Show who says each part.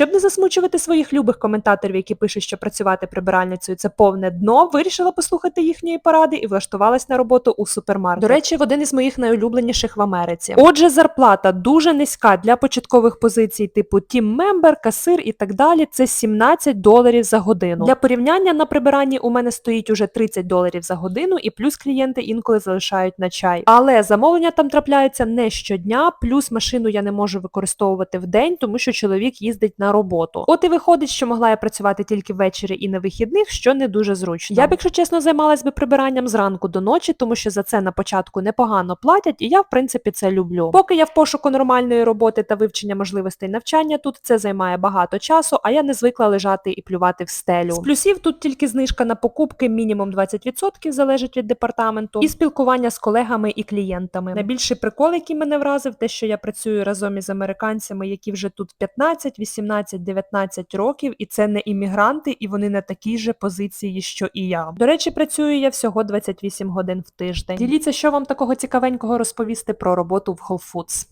Speaker 1: Щоб не засмучувати своїх любих коментаторів, які пишуть, що працювати прибиральницею це повне дно, вирішила послухати їхньої поради і влаштувалась на роботу у супермаркет. До речі, в один із моїх найулюбленіших в Америці. Отже, зарплата дуже низька для початкових позицій, типу тім-мембер, касир і так далі. Це 17 доларів за годину. Для порівняння на прибиранні у мене стоїть уже 30 доларів за годину, і плюс клієнти інколи залишають на чай. Але замовлення там трапляються не щодня, плюс машину я не можу використовувати в день, тому що чоловік їздить на роботу. От і виходить, що могла я працювати тільки ввечері і на вихідних, що не дуже зручно. Я б, якщо чесно, займалась би прибиранням зранку до ночі, тому що за це на початку непогано платять, і я в принципі це люблю. Поки я в пошуку нормальної роботи та вивчення можливостей навчання тут це займає багато часу, а я не звикла лежати і плювати в стелю. З плюсів тут тільки знижка на покупки мінімум 20% залежить від департаменту, і спілкування з колегами і клієнтами. Найбільший прикол, який мене вразив, те, що я працюю разом із американцями, які вже тут 15, 18, 19 років, і це не іммігранти, і вони на такій же позиції, що і я. До речі, працюю я всього 28 годин в тиждень. Діліться, що вам такого цікавенького розповісти про роботу в Whole Foods.